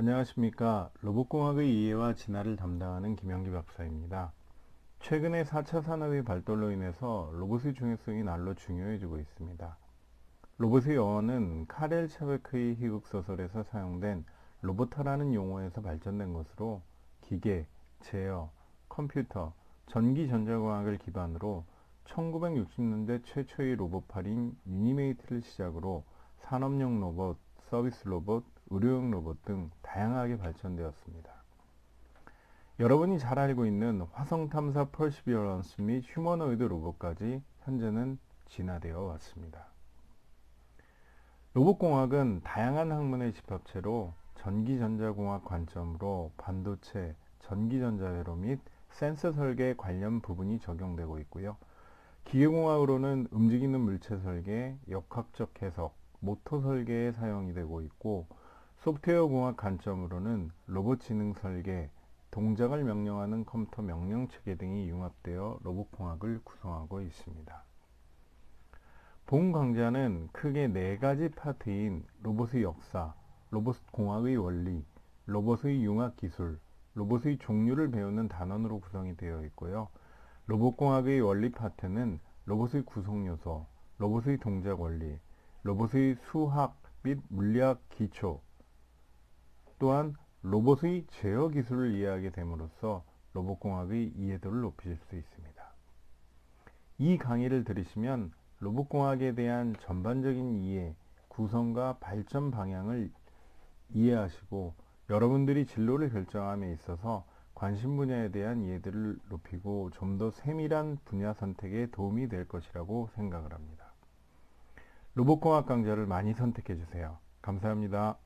안녕하십니까. 로봇공학의 이해와 진화를 담당하는 김영기 박사입니다. 최근에 4차 산업의 발달로 인해서 로봇의 중요성이 날로 중요해지고 있습니다. 로봇의 영어는 카렐 차베크의 희극 소설에서 사용된 로보타라는 용어에서 발전된 것으로 기계, 제어, 컴퓨터, 전기 전자공학을 기반으로 1960년대 최초의 로봇팔인 유니메이트를 시작으로 산업용 로봇, 서비스 로봇, 의료용 로봇 등 다양하게 발전되었습니다. 여러분이 잘 알고 있는 화성 탐사 퍼시비어런스 및 휴머노이드 로봇까지 현재는 진화되어 왔습니다. 로봇공학은 다양한 학문의 집합체로 전기전자공학 관점으로 반도체, 전기전자회로 및 센서 설계 관련 부분이 적용되고 있고요. 기계공학으로는 움직이는 물체 설계, 역학적 해석, 모터 설계에 사용이 되고 있고 소프트웨어 공학 관점으로는 로봇 지능 설계, 동작을 명령하는 컴퓨터 명령 체계 등이 융합되어 로봇 공학을 구성하고 있습니다. 본 강좌는 크게 네 가지 파트인 로봇의 역사, 로봇 공학의 원리, 로봇의 융합 기술, 로봇의 종류를 배우는 단원으로 구성이 되어 있고요. 로봇 공학의 원리 파트는 로봇의 구성 요소, 로봇의 동작 원리, 로봇의 수학 및 물리학 기초, 또한 로봇의 제어 기술을 이해하게 됨으로써 로봇공학의 이해도를 높이실 수 있습니다. 이 강의를 들으시면 로봇공학에 대한 전반적인 이해, 구성과 발전 방향을 이해하시고 여러분들이 진로를 결정함에 있어서 관심 분야에 대한 이해도를 높이고 좀 더 세밀한 분야 선택에 도움이 될 것이라고 생각을 합니다. 로봇공학 강좌를 많이 선택해 주세요. 감사합니다.